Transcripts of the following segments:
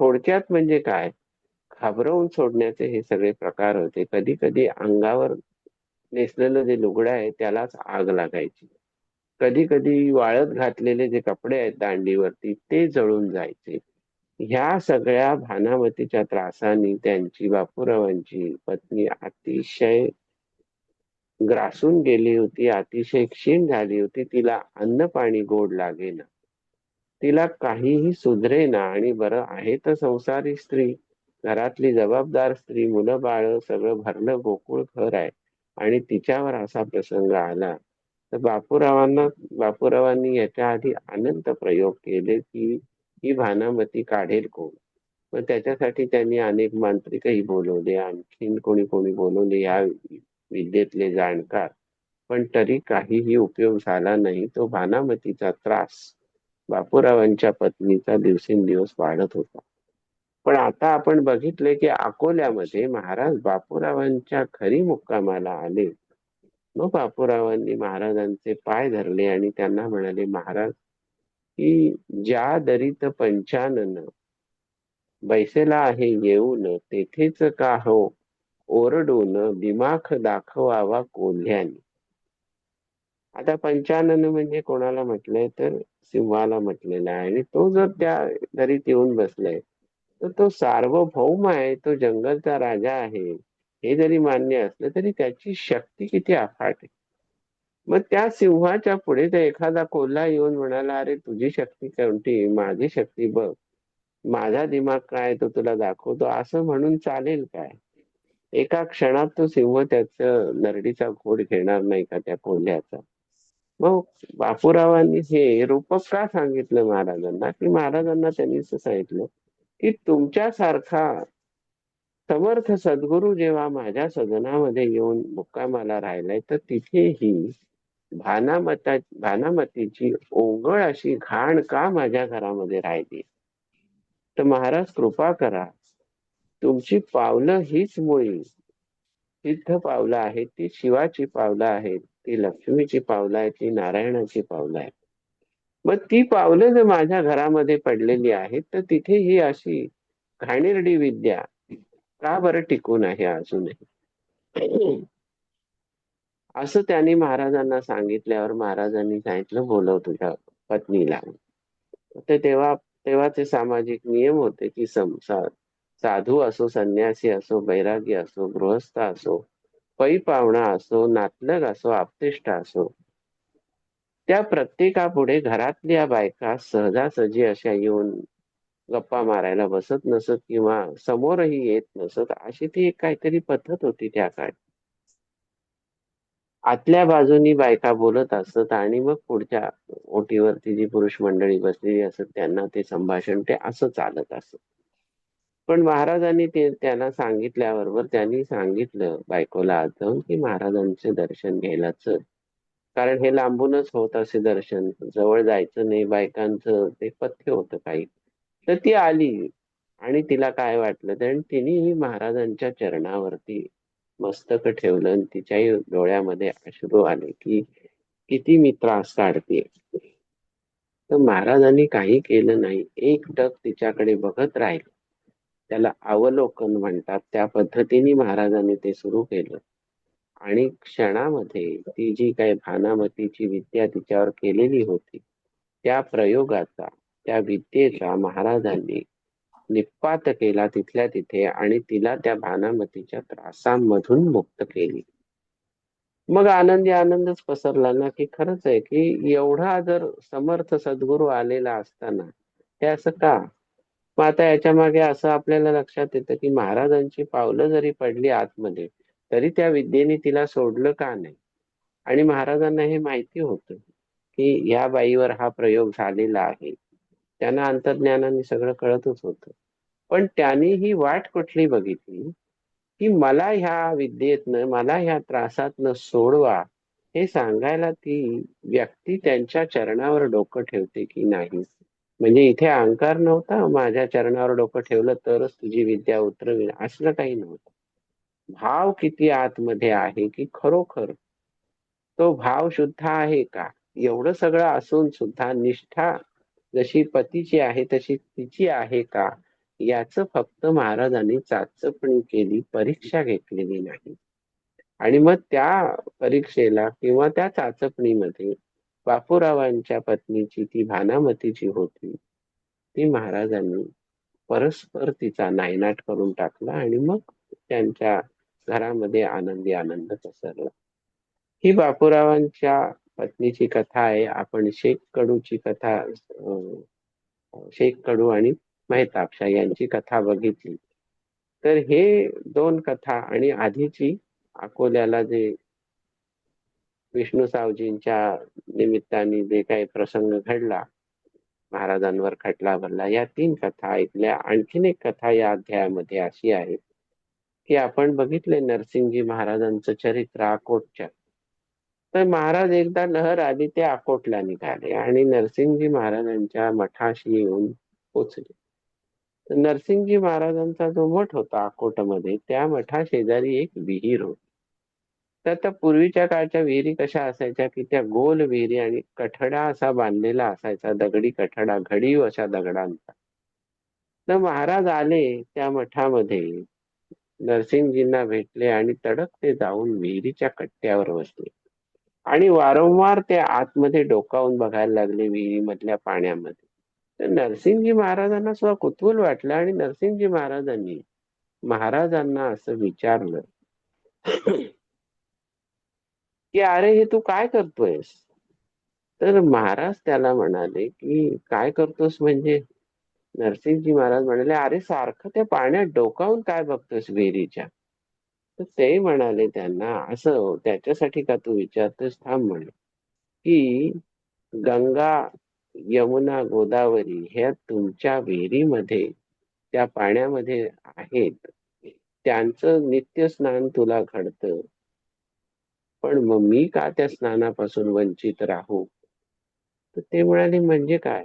थोडक्यात म्हणजे काय? घाबरवून सोडण्याचे हे सगळे प्रकार होते. कधी कधी अंगावर नेसलेलं जे लुगडं आहे त्यालाच आग लागायची. कधी कधी वाळत घातलेले जे कपडे आहेत दांडीवरती ते जळून जायचे. ह्या सगळ्या भानामतीच्या त्रासानी त्यांची बापूरावांची पत्नी अतिशय ग्रासून गेली होती अतिशय क्षीण झाली होती. तिला अन्न पाणी गोड लागेना. तिला काहीही सुधरेना आणि बरं आहे तर संसारी स्त्री घरातली जबाबदार स्त्री मुलं बाळ सगळं भरलं गोकुळ घर आहे आणि तिच्यावर असा प्रसंग आला. तर बापूरावांना बापूरावांनी याच्या आधी अनंत प्रयोग केले की ही भानामती काढेल कोण? मग त्याच्यासाठी त्यांनी अनेक मांत्रिकही बोलवले. आणखीन कोणी कोणी बोलवले या विद्येतले जाणकार. पण तरी काहीही उपयोग झाला नाही. तो भानामतीचा त्रास बापूरावांच्या पत्नीचा दिवसेंदिवस वाढत होता. पण आता आपण बघितले की अकोल्यामध्ये महाराज बापूरावांच्या खरी मुक्कामाला आले. मग बापूरावांनी महाराजांचे पाय धरले आणि त्यांना म्हणाले महाराज की ज्या दरीत पंचानन बैसेला आहे येऊन तेथेच का हो? ओरडून दिमाख दाखवावा कोल्ह्याने. आता पंचानन म्हणजे कोणाला म्हटलंय तर सिंहाला म्हटलेला आहे. आणि तो जर त्या दरीत येऊन बसलाय तर तो सार्वभौम आहे तो जंगलचा राजा आहे. हे जरी मान्य असलं तरी त्याची शक्ती किती अफाट आहे. मग त्या सिंहाच्या पुढे तर एखादा कोल्हा येऊन म्हणाला अरे तुझी शक्ती कोणती? माझी शक्ती बघ. माझा दिमाग काय तो तुला दाखवतो? असं म्हणून चालेल काय? एका क्षणात तो सिंह त्याच नरडीचा घोड घेणार नाही का त्या कोल्ह्याचा? मग बापूरावांनी हे रूपक का सांगितलं महाराजांना? की महाराजांना त्यांनी सांगितलं की तुमच्यासारखा समर्थ सद्गुरू जेव्हा माझ्या सदनामध्ये येऊन मुक्कामाला राहिलाय तर तिथेही भानामता भानामतीची ओंगळ अशी घाण का माझ्या घरामध्ये राहिली? तर महाराज कृपा करा. तुमची पावलं हीच मुळी. सिद्ध पावलं आहेत ती शिवाची पावलं आहेत. ती लक्ष्मीची पावलं आहेत ती नारायणाची पावलं आहेत. मग ती पावलं जर माझ्या घरामध्ये पडलेली आहेत तर तिथे ही अशी घाणेरडी विद्या का बरं टिकून आहे अजूनही? असं त्यांनी महाराजांना सांगितल्यावर महाराजांनी सांगितलं बोलव तुझ्या पत्नीला. ते तेव्हा तेव्हाचे सामाजिक नियम होते की संसार साधू असो संन्यासी असो बैरागी असो गृहस्थ असो पै पाहुणा असो नातलग असो आपतिष्ट असो त्या प्रत्येकापुढे घरातल्या बायका सहजासहजी अशा येऊन गप्पा मारायला बसत नसत किंवा समोरही येत नसत अशी ती एक काहीतरी पद्धत होती त्या काळी. आतल्या बाजूनी बायका बोलत असत आणि मग पुढच्या ओटीवरती जी पुरुष मंडळी बसलेली असत त्यांना ते संभाषण ते असं चालत असत. पण महाराजांनी ते सांगितल्याबरोबर त्यांनी सांगितलं बायकोला आज जाऊन की महाराजांचे दर्शन घ्यायला चल कारण हे लांबूनच होत असे दर्शन. जवळ जायचं नाही बायकांचं ते पथ्य होतं काही. तर ती आली आणि तिला काय वाटलं? तर तिनेही महाराजांच्या चरणावरती मस्तक ठेवलं आणि तिच्याही डोळ्यामध्ये अश्रू आले की किती मी त्रास काढते. तर महाराजांनी काही केलं नाही. एक टक तिच्याकडे बघत राहील. त्याला अवलोकन म्हणतात. त्या पद्धतीने महाराजांनी ते सुरू केलं. आणि क्षणामध्ये ती जी काही भानामतीची विद्या तिच्यावर केलेली होती त्या प्रयोगाचा त्या विद्येचा महाराजांनी निपात केला तिथल्या तिथे आणि तिला त्या भानामतीच्या त्रासांमधून मुक्त केली. मग आनंदी आनंदच पसरला ना की खरंच आहे की एवढा जर समर्थ सद्गुरू आलेला असताना ते असं का? मग आता याच्या मागे असं आपल्याला लक्षात येतं की महाराजांची पावलं जरी पडली आतमध्ये तरी त्या विद्येने तिला सोडलं का नाही? आणि महाराजांना हे माहिती होतं की या बाईवर हा प्रयोग झालेला आहे. त्यांना अंतर्ज्ञानाने सगळं कळतच होतं. पण त्यांनी ही वाट कुठली बघितली? की मला ह्या विद्येतनं मला ह्या त्रासातनं सोडवा हे सांगायला ती व्यक्ती त्यांच्या चरणावर डोकं ठेवते की नाही? म्हणजे इथे अहंकार नव्हता माझ्या चरणावर डोकं ठेवलं तरच तुझी विद्या उतरवीन असलं काही नव्हतं. भाव किती आतमध्ये आहे की खरोखर? तो भाव शुद्ध आहे का? एवढं सगळं असून सुद्धा निष्ठा जशी पतीची आहे तशी तिची आहे का? याच फक्त महाराजांनी चाचपणी केली परीक्षा घेतलेली नाही. आणि मग त्या परीक्षेला किंवा त्या चाचपणीमध्ये बापूरावांच्या पत्नीची ती भानामतीची होती. ती महाराजांनी परस्पर तिचा नायनाट करून टाकला आणि मग त्यांच्या घरामध्ये आनंदी आनंद पसरला. ही बापूरावांच्या पत्नीची कथा आहे. आपण शेख कडूची कथा शेख कडू आणि मेहताबशा यांची कथा बघितली. तर हे दोन कथा आणि आधीची अकोल्याला जे विष्णू सावजींच्या निमित्ताने जे काही प्रसंग घडला महाराजांवर खटला भरला या तीन कथा ऐकल्या. आणखीन एक कथा या अध्यायामध्ये अशी आहे की आपण बघितले नरसिंहजी महाराजांचं चरित्र अकोटच्या. तर महाराज एकदा लहर आली ते अकोटला निघाले आणि नरसिंहजी महाराजांच्या मठाशी येऊन पोचले. तर नरसिंहजी महाराजांचा जो मठ होता अकोटमध्ये त्या मठा शेजारी एक विहीर होती. तर त्या पूर्वीच्या काळच्या विहिरी कशा असायच्या की त्या गोल विहिरी आणि कठडा असा बांधलेला असायचा दगडी कठडा घडीव अशा दगडांचा. तर महाराज आले त्या मठामध्ये नरसिंहजींना भेटले आणि तडक ते जाऊन विहिरीच्या कट्ट्यावर बसले. आणि वारंवार ते आतमध्ये डोकावून बघायला लागले विहिरीमधल्या पाण्यामध्ये. तर नरसिंहजी महाराजांना सुद्धा कुतूहल वाटलं आणि नरसिंहजी महाराजांनी महाराजांना असं विचारलं की अरे हे तू काय करतोयस? तर महाराज त्याला म्हणाले की काय करतोस म्हणजे? नरसिंहजी महाराज म्हणाले अरे सारखं त्या पाण्यात डोकावून काय बघतोस विहिरीच्या? तर ते म्हणाले त्यांना असं हो, त्याच्यासाठी का तू विचारतोस थांब म्हणे की गंगा यमुना गोदावरी ह्या तुमच्या विहिरीमध्ये त्या पाण्यामध्ये आहेत. त्यांचं नित्य स्नान तुला घडतं. पण मग मी का त्या स्नानापासून वंचित राहू? तर ते म्हणाले म्हणजे काय?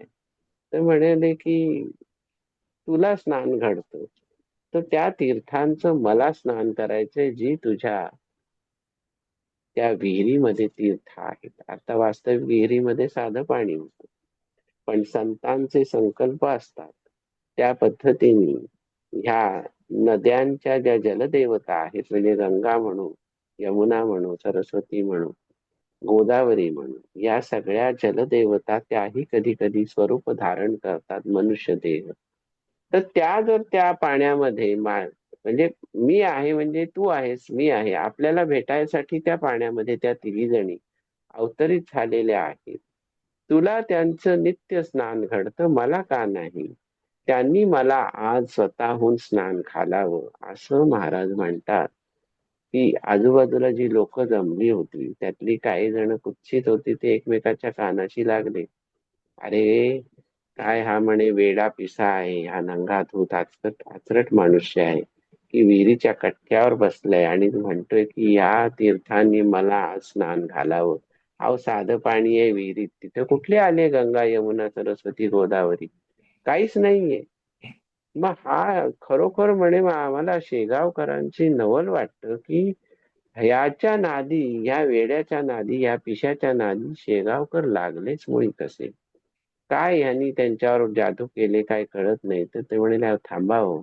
तर म्हणाले की तुला स्नान घडतं. तर त्या तीर्थांचं मला स्नान करायचंय जी तुझ्या त्या विहिरीमध्ये तीर्थ आहेत. आता वास्तविक विहिरीमध्ये साधं पाणी होतं. पण संतांचे संकल्प असतात. त्या पद्धतीने ह्या नद्यांच्या ज्या जलदेवता आहेत म्हणजे गंगा म्हणू यमुना म्हणू सरस्वती म्हणू गोदावरी म्हणू या सगळ्या जलदेवता त्याही कधी कधी स्वरूप धारण करतात मनुष्य देह. तर त्या जर त्या पाण्यामध्ये म्हणजे मी आहे म्हणजे तू आहेस मी आहे आपल्याला भेटायसाठी त्या पाण्यामध्ये त्या तिघी जणी अवतरित झालेल्या आहेत. तुला त्यांचं नित्य स्नान घडतं मला का नाही? त्यांनी मला आज स्वतःहून स्नान घालावं असं महाराज म्हणतात. की आजूबाजूला जी लोक जमली होती त्यातली काही जण कुत्सित होती ते एकमेकाच्या कानाशी लागले. अरे काय हा म्हणे वेडा पिसा आहे हा नंगा धूत आचरट आचरट मनुष्य आहे की विहिरीच्या कट्ट्यावर बसलाय आणि म्हणतोय की या तीर्थांनी मला स्नान घालावं. अहो साधं पाणी आहे विहिरीत. तिथे कुठले आले गंगा यमुना सरस्वती गोदावरी? काहीच नाहीये. मग हा खरोखर म्हणे आम्हाला शेगावकरांची नवल वाटतं की ह्याच्या नादी या वेड्याच्या नादी या पिशाच्या नादी शेगावकर लागलेच मुळी कसे काय यांनी त्यांच्यावर जादू केले काय कळत नाही. तर ते म्हणे थांबावं हो.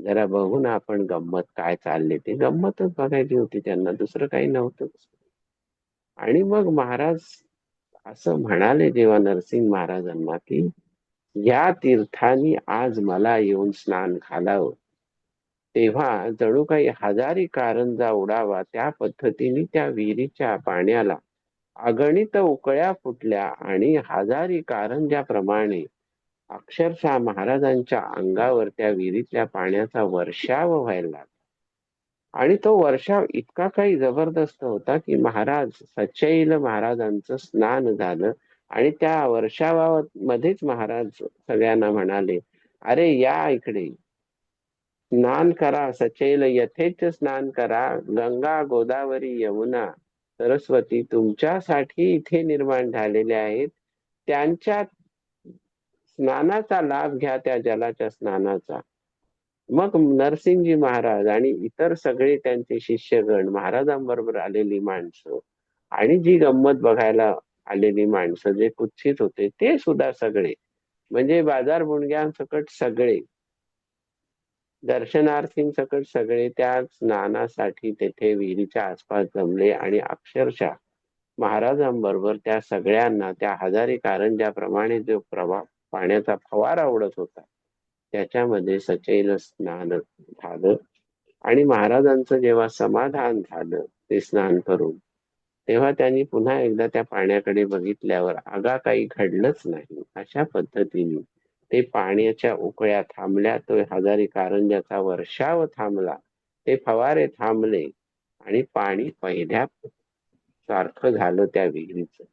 जरा बघू ना आपण गंमत काय चालले ते. गंमतच बघायची होती त्यांना दुसरं काही नव्हतं. आणि मग महाराज असं म्हणाले जेव्हा नरसिंह महाराजांना की या तीर्थाने आज मला येऊन स्नान घालावं. तेव्हा जणू काही हजारी कारंजा उडावा त्या पद्धतीने त्या विहिरीच्या पाण्याला अगणित उकळ्या फुटल्या आणि हजारी कारंजाप्रमाणे अक्षरशः महाराजांच्या अंगावर त्या विहिरीतल्या पाण्याचा वर्षाव व्हायला लागला. आणि तो वर्षाव इतका काही जबरदस्त होता की महाराज सचैल महाराजांचं स्नान झालं आणि त्या वर्षावामध्येच महाराज सगळ्यांना म्हणाले अरे या इकडे. स्नान करा सचैल. यथेच स्नान करा. गंगा गोदावरी यमुना सरस्वती तुमच्यासाठी इथे निर्माण झालेले आहेत. त्यांच्या स्नानाचा लाभ घ्या त्या जलाच्या स्नानाचा. मग नरसिंहजी महाराज आणि इतर सगळे त्यांचे शिष्यगण महाराजांबरोबर आलेली माणसं आणि जी गंमत बघायला आलेली माणसं जे कुत्सित होते ते सुद्धा सगळे. म्हणजे बाजार बुणग्यांसकट सगळे. दर्शनार्थींसकट सगळे त्या स्नानासाठी तेथे विहिरीच्या आसपास जमले आणि अक्षरशः महाराजांबरोबर त्या सगळ्यांना त्या हजारी कारंज्याप्रमाणे जो प्रवाह पाण्याचा फवारा उडत होता त्याच्यामध्ये सचैल स्नान झालं. आणि महाराजांचं जेव्हा समाधान झालं ते स्नान करून तेव्हा त्यांनी पुन्हा एकदा त्या पाण्याकडे बघितल्यावर आगा काही घडलंच नाही. अशा पद्धतीने ते पाण्याच्या उकळ्या थांबल्या. तो हजारी कारंजाचा वर्षाव थांबला ते फवारे थांबले आणि पाणी पहिल्या सारखं झालं त्या विहिरीचं.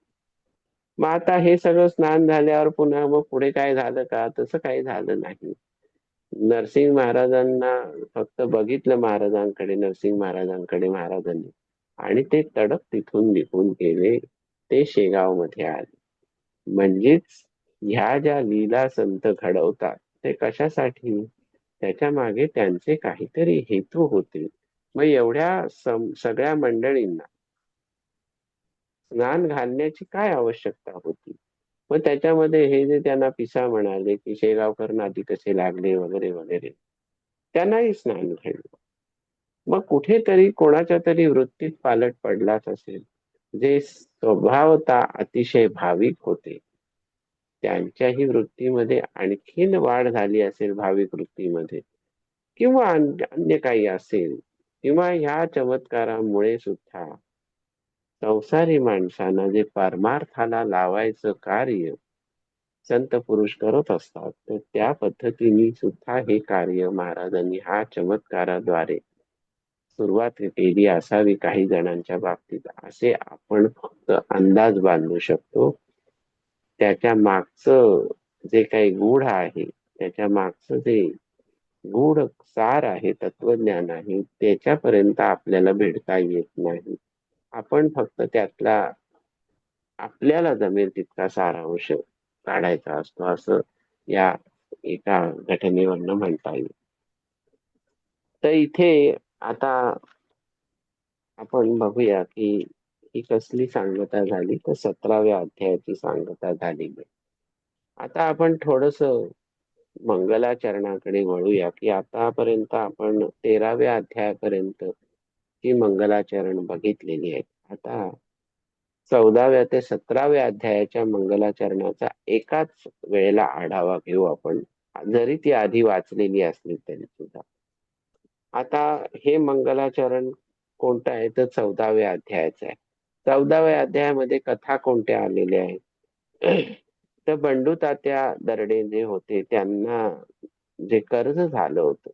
मग आता हे सगळं स्नान झाल्यावर पुन्हा मग पुढे काय झालं का? तसं काही झालं नाही. नरसिंह महाराजांना फक्त बघितलं महाराजांकडे नरसिंह महाराजांकडे महाराजांनी. आणि ते तडक तिथून निघून गेले. ते शेगावमध्ये आले. म्हणजेच ह्या ज्या लीला संत घडवतात ते कशासाठी? त्याच्यामागे त्यांचे काहीतरी हेतू होते. मग एवढ्या सगळ्या मंडळींना स्नान घालण्याची काय आवश्यकता होती? मग त्याच्यामध्ये हे जे त्यांना पिसा म्हणाले की शेगावकर नादी कसे लागले वगैरे वगैरे त्यांनाही स्नान घडलं. मग कुठेतरी कोणाच्या तरी वृत्तीत पालट पडलाच असेल. जे स्वभावता अतिशय भाविक होते. त्यांच्याही वृत्तीमध्ये आणखीन वाढ झाली असेल भाविक वृत्तीमध्ये. किंवा अन्य काही असेल किंवा ह्या चमत्कारामुळे सुद्धा संसारी माणसांना जे परमार्थाला लावायचं कार्य संत पुरुष करत असतात तर त्या पद्धतीने सुद्धा हे कार्य महाराजांनी हा चमत्काराद्वारे सुरुवात केली असावी काही जणांच्या बाबतीत. असे आपण फक्त अंदाज बांधू शकतो. त्याच्या मागचं जे काही गूढ आहे त्याच्या मागचं जे गूढ सार आहे तत्वज्ञान आहे त्याच्यापर्यंत आपल्याला भेटता येत नाही. आपण फक्त त्यातला आपल्याला जमेल तितका सारांश काढायचा असतो असं या एका घटनेवरनं म्हणता येईल. तर इथे आता आपण बघूया की ही कसली सांगता झाली तर सतराव्या अध्यायाची सांगता झाली आता आपण थोडस मंगलाचरणाकडे वळूया की आतापर्यंत आपण तेराव्या अध्यायापर्यंत ही मंगलाचरण बघितलेली आहे आता चौदाव्या ते सतराव्या अध्यायाच्या मंगलाचरणाचा एकाच वेळेला आढावा घेऊ आपण जरी ती आधी वाचलेली असली तरी सुद्धा. आता हे मंगलाचरण कोणतं आहे? तर चौदाव्या अध्यायाचं आहे. चौदाव्या अध्यायामध्ये कथा कोणत्या आलेल्या आहेत? तर बंडू तात्या दरडे जे होते. त्यांना जे कर्ज झालं होतं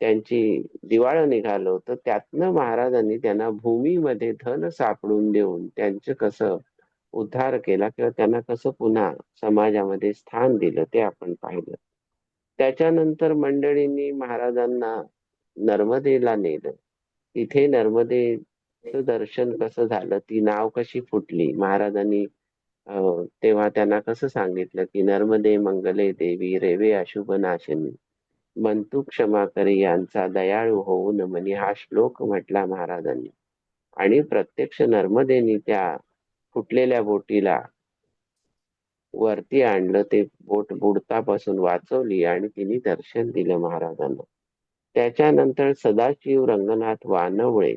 त्यांची दिवाळं निघालं होतं त्यातनं महाराजांनी त्यांना भूमीमध्ये धन सापडून देऊन त्यांचं कसं उद्धार केला किंवा त्यांना कसं पुन्हा समाजामध्ये स्थान दिलं ते आपण पाहिलं. त्याच्यानंतर मंडळींनी महाराजांना नर्मदेला नेलं. इथे नर्मदेचं दर्शन कसं झालं? ती नाव कशी फुटली? महाराजांनी तेव्हा त्यांना कसं सांगितलं की नर्मदे मंगले देवी रेवे अशुभ नाशनी मंतू क्षमा करी यांचा दयाळू होऊन म्हणे हा श्लोक म्हटला महाराजांनी. आणि प्रत्यक्ष नर्मदेनी त्या फुटलेल्या बोटीला वरती आणलं. ते बोट बुडतापासून वाचवली आणि तिने दर्शन दिलं महाराजांना. त्याच्यानंतर सदाशिव रंगनाथ वानवळे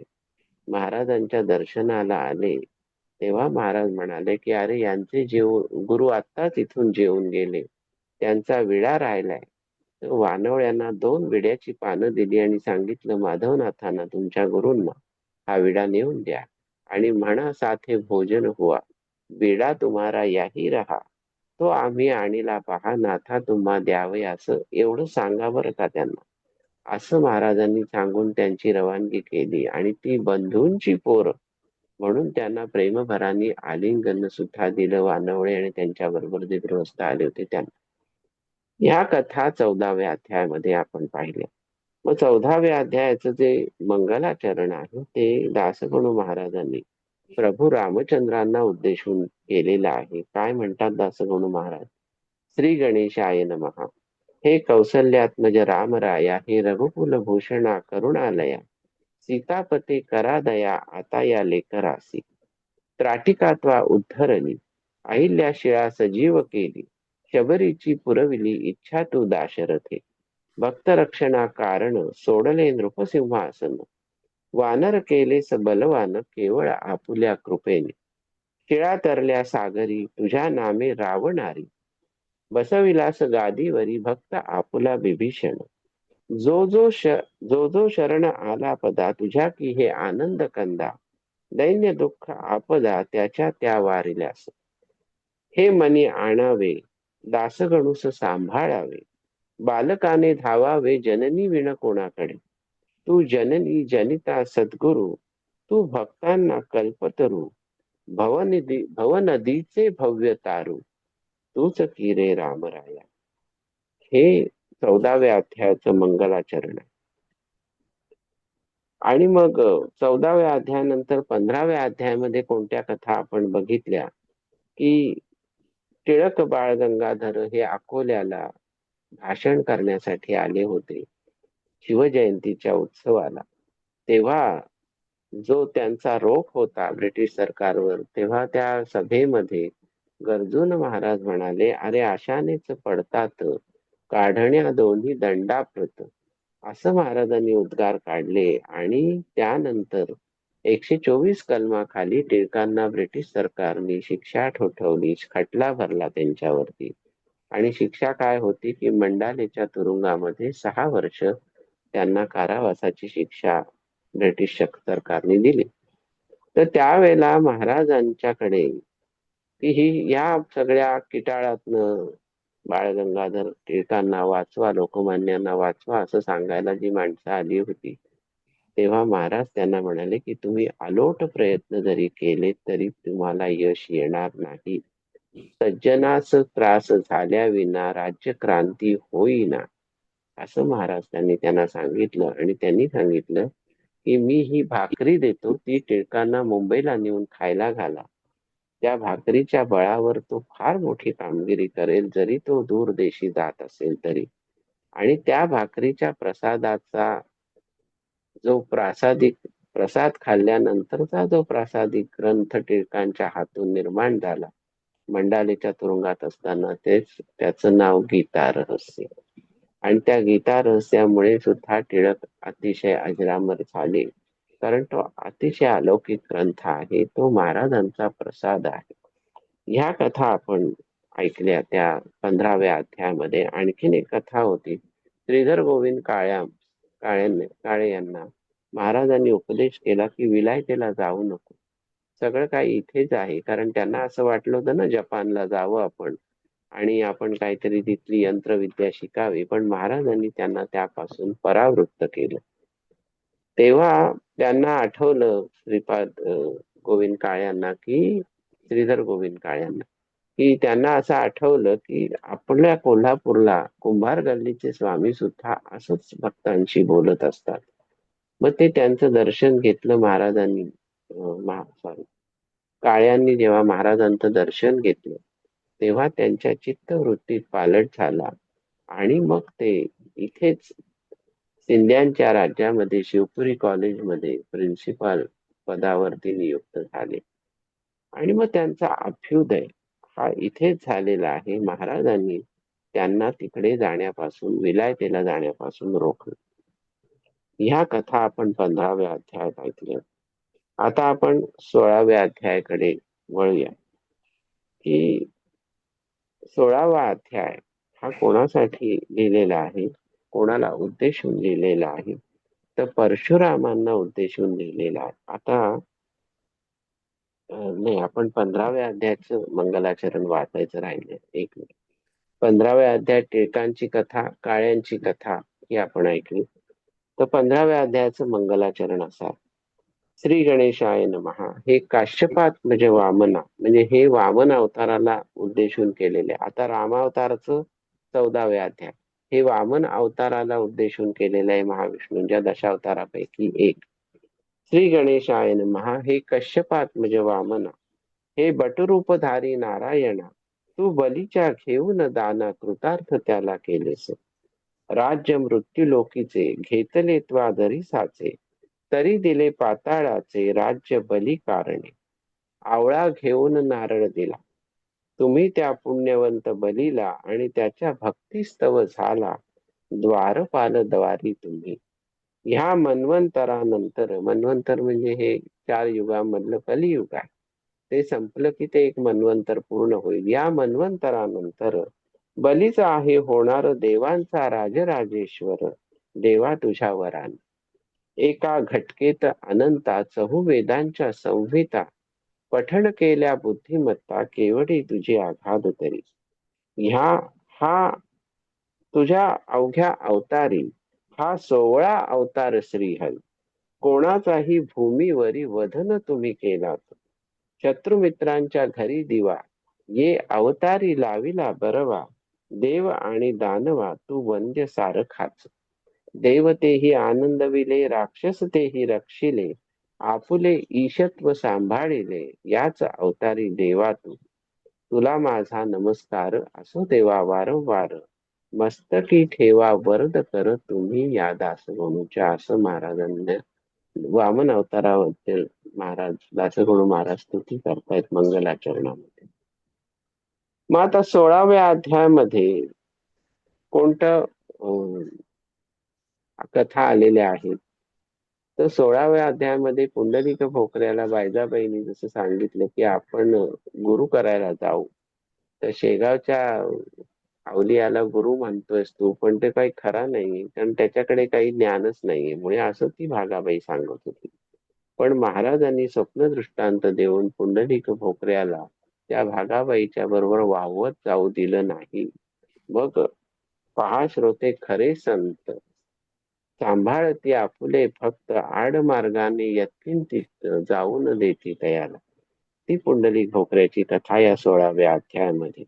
महाराजांच्या दर्शनाला आले. तेव्हा महाराज म्हणाले की अरे यांचे जेव गुरु आत्ताच इथून जेवून गेले. त्यांचा विडा राहिलाय. वानवळ्यांना दोन विड्याची पानं दिली आणि सांगितलं माधवनाथांना तुमच्या गुरूंना हा विडा नेऊन द्या आणि म्हणा साथे भोजन हुआ. विडा तुम्हारा याही रहा. तो आम्ही आणीला पहा. नाथा तुम्हा द्यावे असं एवढं सांगा बरं का त्यांना. असं महाराजांनी सांगून त्यांची रवानगी केली. आणि ती बंधूंची पोर म्हणून त्यांना प्रेमभराने आलिंगन सुद्धा दिलं. वानवळे आणि त्यांच्या बरोबर जे गृहस्थ आले होते त्यांना. या कथा चौदाव्या अध्यायामध्ये आपण पाहिल्या. मग चौदाव्या अध्यायाचं जे मंगलाचरण आहे ते दासगणू महाराजांनी प्रभू रामचंद्रांना उद्देशून केलेलं आहे. काय म्हणतात दासगणू महाराज? श्री गणेशाय महा हे कौसल्यात्मज रामराया हे रघुकुल भूषणा करुणालया. सीतापते करादया आता या लेकरासी त्राटिकात्वा उद्धरणी अहिल्या शिळा सजीव केली. शबरीची पुरविली इच्छा तू दाशरथे. भक्तरक्षणा कारण सोडले नृपसिंहासन वानर केले बलवान केवळ आपुल्या कृपेने. शिळा तरल्या सागरी तुझ्या नामे रावणारी. बसविलास गादीवरी भक्त आपुला बिभीषण जो जो श जो जो शरण आला पदा तुझ्या की हे आनंद कंदा. दैन्य दुःख आपदा त्याच्या त्या वारिल्यास. हे मनी आणावे दासगणूस सांभाळावे. बालकाने धावावे जननी विण कोणाकडे? तू जननी जनिता सद्गुरु. तू भक्तांना कल्पतरू. भवनदी भवनदीचे भव्य तारू. तूच की रे रामराया. हे चौदाव्या अध्यायाचं मंगलाचरण आहे. आणि मग चौदाव्या अध्यायानंतर पंधराव्या अध्यायामध्ये कोणत्या कथा आपण बघितल्या? की टिळक बाळ गंगाधर हे अकोल्याला भाषण करण्यासाठी आले होते शिवजयंतीच्या उत्सवाला. तेव्हा जो त्यांचा रोख होता ब्रिटिश सरकारवर तेव्हा त्या सभेमध्ये गर्जून महाराज म्हणाले अरे आशानेच पडतात काढण्या दोन्ही दंडाप्रत. असं महाराजांनी उद्गार काढले आणि त्यानंतर एकशे चोवीस कलमाखाली टिळकांना ब्रिटिश सरकारने शिक्षा ठोठवली खटला भरला त्यांच्यावरती. आणि शिक्षा काय होती की मंडालेच्या तुरुंगामध्ये सहा वर्ष त्यांना कारावासाची शिक्षा ब्रिटिश सरकारने दिली. तर त्यावेळेला महाराजांच्याकडे की ही या सगळ्या किटाळातनं बाळ गंगाधर टिळकांना वाचवा लोकमान्यांना वाचवा असं सांगायला जी माणसं आली होती तेव्हा महाराज त्यांना म्हणाले की तुम्ही अलोट प्रयत्न जरी केले तरी तुम्हाला यश येणार नाही. सज्जनास त्रास झाल्याविना राज्य क्रांती होईना. असं महाराज त्यांनी त्यांना सांगितलं आणि त्यांनी सांगितलं की मी ही भाकरी देतो ती टिळकांना मुंबईला नेऊन खायला घाला. त्या भाकरीच्या बळावर तो फार मोठी कामगिरी करेल जरी तो दूर देशी जात असेल तरी. आणि त्या भाकरीच्या प्रसादाचा जो प्रासादिक प्रसाद खाल्ल्यानंतरचा जो प्रासादिक ग्रंथ टिळकांच्या हातून निर्माण झाला मंडालेच्या तुरुंगात असताना तेच त्याचं नाव गीता रहस्य. आणि त्या गीता रहस्यामुळे सुद्धा टिळक अतिशय अजरामर झाले. कारण तो अतिशय अलौकिक ग्रंथ आहे. तो महाराजांचा प्रसाद आहे. ह्या कथा आपण ऐकल्या त्या पंधराव्या अध्यायामध्ये. आणखीन एक कथा होती. श्रीधर गोविंद काळ्या काळ्यांनी काळे यांना महाराजांनी उपदेश केला की विलायतेला जाऊ नको. सगळं काही इथेच आहे. कारण त्यांना असं वाटलं होतं ना जपानला जावं आपण. आणि आपण काहीतरी तिथली यंत्रविद्या शिकावी. पण महाराजांनी त्यांना त्यापासून परावृत्त केलं. तेव्हा त्यांना आठवलं श्रीपाद गोविंद काळ्यांना की श्रीधर गोविंद काळ्यांना की त्यांना असं आठवलं की आपल्या कोल्हापूरला कुंभार गल्लीचे स्वामी सुद्धा असंच भक्तांशी बोलत असतात. मग ते त्यांचं दर्शन घेतलं महाराजांनी सॉरी काळ्यांनी जेव्हा महाराजांचं दर्शन घेतलं तेव्हा त्यांच्या चित्तवृत्तीत पालट झाला आणि मग ते इथेच सिंध्यांच्या राज्यामध्ये शिवपुरी कॉलेजमध्ये प्रिन्सिपाल पदावरती नियुक्त झाले. आणि मग त्यांचा अभ्युदय हा इथेच झालेला आहे. महाराजांनी त्यांना तिकडे जाण्यापासून विलायतेला जाण्यापासून रोखलं. ह्या कथा आपण पंधराव्या अध्यायात ऐकल्या. आता आपण सोळाव्या अध्यायाकडे वळूया. की सोळावा अध्याय हा कोणासाठी लिहिलेला आहे? कोणाला उद्देशून लिहिलेला आहे? तर परशुरामांना उद्देशून लिहिलेला आहे. आता नाही आपण पंधराव्या अध्यायाचं मंगलाचरण वाचायचं राहिले. एक मिनिट. पंधराव्या अध्यायात टिळकांची कथा काळ्यांची कथा ही आपण ऐकली. तर पंधराव्या अध्यायाचं मंगलाचरण असा. श्री गणेशाय महा हे काश्यपात म्हणजे वामना. म्हणजे हे वामन अवताराला उद्देशून केलेले. आता रामावताराचं चौदाव्या अध्याय. हे वामन अवताराला उद्देशून केलेलं आहे महाविष्णूंच्या दशावतारापैकी एक. श्री गणेशाय महा हे कश्यपात म्हणजे वामना. हे बटरूपधारी नारायणा. तू बलीच्या घेऊन दाना कृतार्थ त्याला केलेस. राज्य मृत्यू लोकीचे घेतले त्वा साचे. तरी दिले पाताळाचे राज्य बली कारणे. आवळा घेऊन नारळ दिला. तुम्ही त्या पुण्यवंत बलीला आणि त्याच्या भक्तिस्तव झाला द्वारपाल द्वारी तुम्ही. ह्या मन्वंतरानंतर मन्वंतर म्हणजे हे चार युगामधलं कलियुग आहे. ते संपलं की ते एक मन्वंतर पूर्ण होईल. या मन्वंतरानंतर बलीचा आहे होणार देवांचा राजराजेश्वर देवा तुझ्या वरान. एका घटकेत अनंता चहुवेदांच्या संहिता पठण केल्या बुद्धिमत्ता केवढी तुझी आघात तरी. ह्या हा तुझ्या अवघ्या अवतारी हा सोवळा अवतार श्रीहरी. कोणाचाही भूमीवरी वधन तुम्ही केलात. शत्रुमित्रांच्या घरी दिवा. ये अवतारी लाविला बरवा. देव आणि दानवा तू वंद्य सारखाच. देवतेही आनंदविले राक्षस तेही रक्षिले. आपुले ईशत्व सांभाळिले याच अवतारी देवा तू तुला माझा नमस्कार असो देवा वारंवार. मस्तकी ठेवा वरद कर तुम्ही या दासगणूच्या असं महाराजांना वामन अवताराबद्दल महाराज दासगणू महाराज स्तुती करतायत मंगलाचरणामध्ये. मग आता सोळाव्या अध्यायामध्ये कोणतं अं, कथा आलेल्या आहेत? तर सोळाव्या अध्यायामध्ये पुंडलिक भोकऱ्याला बायजाबाईंनी जसं सांगितलं की आपण गुरु करायला जाऊ तर शेगावच्या अवलियाला गुरु म्हणतोयस तू पण ते काही खरा नाही कारण त्याच्याकडे काही ज्ञानच नाहीये मुळे असं ती भागाबाई सांगत होती. पण महाराजांनी स्वप्न दृष्टांत देऊन पुंडलिक भोकऱ्याला त्या भागाबाईच्या बरोबर वाहवत जाऊ दिलं नाही. मग पहा श्रोते खरे संत सांभाळती आपुले फक्त आडमार्गाने यत्किंचित जाऊन देती तयाला ती पुंडलिक भोकऱ्याची कथा या सोळाव्या अध्यायामध्ये.